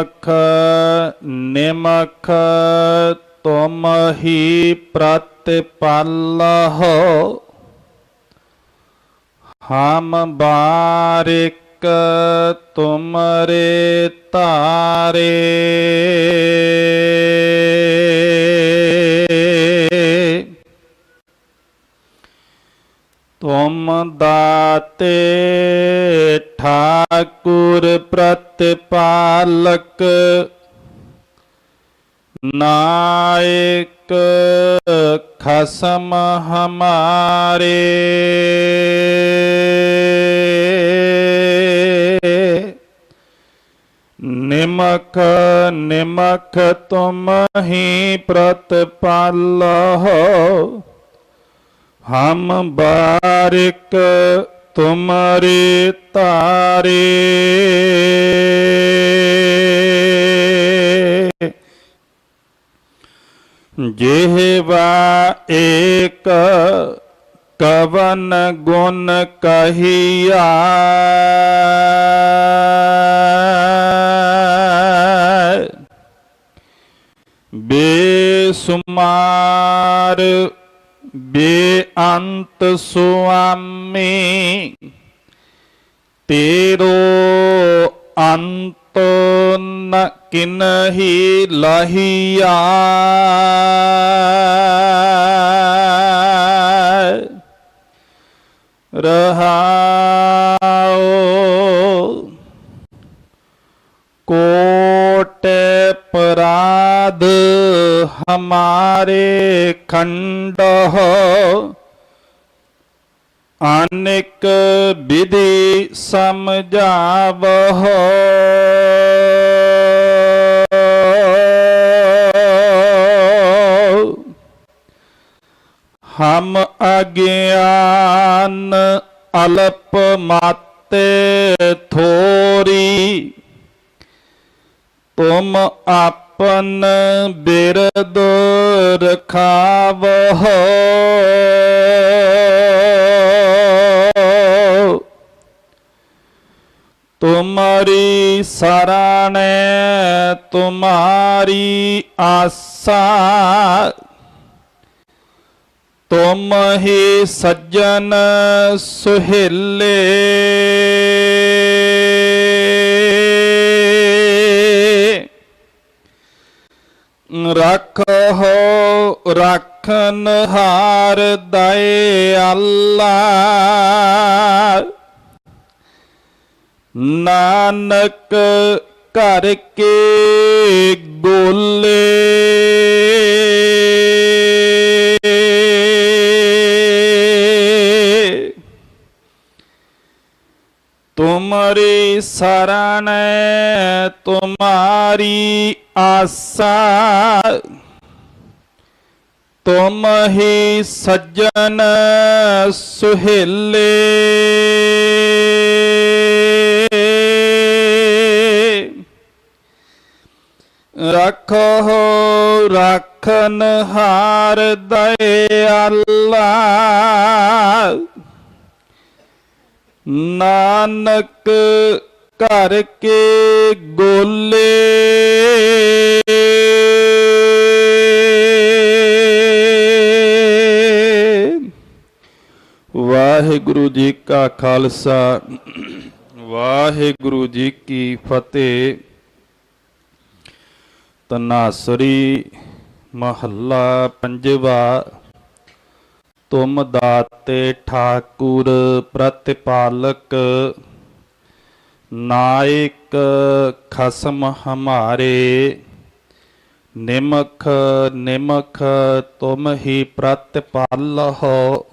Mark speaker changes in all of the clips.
Speaker 1: ਨਿਮਖ ਨਿਮਖ ਤੁਮ ਹੀ ਪ੍ਰਤਪਾਲਹੁ। ਹਮ ਬਾਰਿਕ ਤੁਮਰੇ ਤਾਰੇ। ਤੁਮ ਦਾਤੇ ਠਾਕੁਰ ਪ੍ਰਤਪਾਲਕ ਨਾਇਕ ਖਸਮ ਹਮਾਰੇ। ਨਿਮਕ ਨਿਮਕ ਤੁਮ ਹੀ ਪ੍ਰਤਪਾਲਹੁ। ਹਮ ਬਾਰਿਕ ਤੁਮਰੇ ਤਾਰੇ ਜਿਹਵਾ ਏਕ ਕਵਨ ਗੁਣ ਕਹੀਆ। ਬੇਸੁਮਾਰ ਬੇਅੰਤ ਸੁਆਮੀ ਤੇਰੋ ਅੰਤ ਨ ਕਿਨਹੀ ਲਹੀਆ। ਰਹਾਉ ਕੋਟ ਪਰਾਧ ਹਮਾਰੇ ਖੰਡ ਅਨੇਕ ਵਿਧੀ ਸਮਝਾਵਹ ਹਮ ਅਗਿਆਨ ਅਲਪ ਮਾਤੇ ਥੋਰੀ ਤੁਮ ਆਪ ਆਪਨ ਬਿਰਦ ਰਖਾਵਹ ਤੁਮਾਰੀ ਸਰਾਣੇ ਤੁਮਾਰੀ ਆਸਾ। ਤੁਮ ਹੀ ਸੱਜਣ ਸੁਹੇਲੇ। ਰੱਖੋ ਰੱਖਨ ਹਾਰ ਦਏ ਅੱਲਾ ਨਾਨਕ ਘਰ ਕੇ ਗੋਲੇ ਤੁਮਰੀ ਸਰਣ ਤੁਮਾਰੀ ਆਸਾ। ਤੁਮ ਹੀ ਸੱਜਣ ਸੁਹੇਲੇ। ਰੱਖੋ ਰੱਖਨ ਹਾਰ ਦਇ ਨਾਨਕ ਕਰਕੇ ਗੋਲੇ। ਵਾਹਿਗੁਰੂ ਜੀ ਕਾ ਖਾਲਸਾ, ਵਾਹਿਗੁਰੂ ਜੀ ਕੀ ਫਤਿਹ। ਤਨਾਸਰੀ ਮਹੱਲਾ ਪੰਜਵਾ, ਤੁਮ ਦਾਤੇ ਠਾਕੁਰ ਪ੍ਰਤਿਪਾਲਕ। ਨਾਇਕ ਖਸਮ ਹਮਾਰੇ ਨਿਮਖ ਨਿਮਖ ਤੁਮ ਹੀ ਪ੍ਰਤਿਪਾਲਹੁ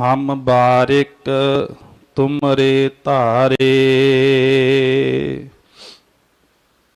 Speaker 1: ਹਮ ਬਾਰਿਕ ਤੁਮਰੇ ਧਾਰੇ।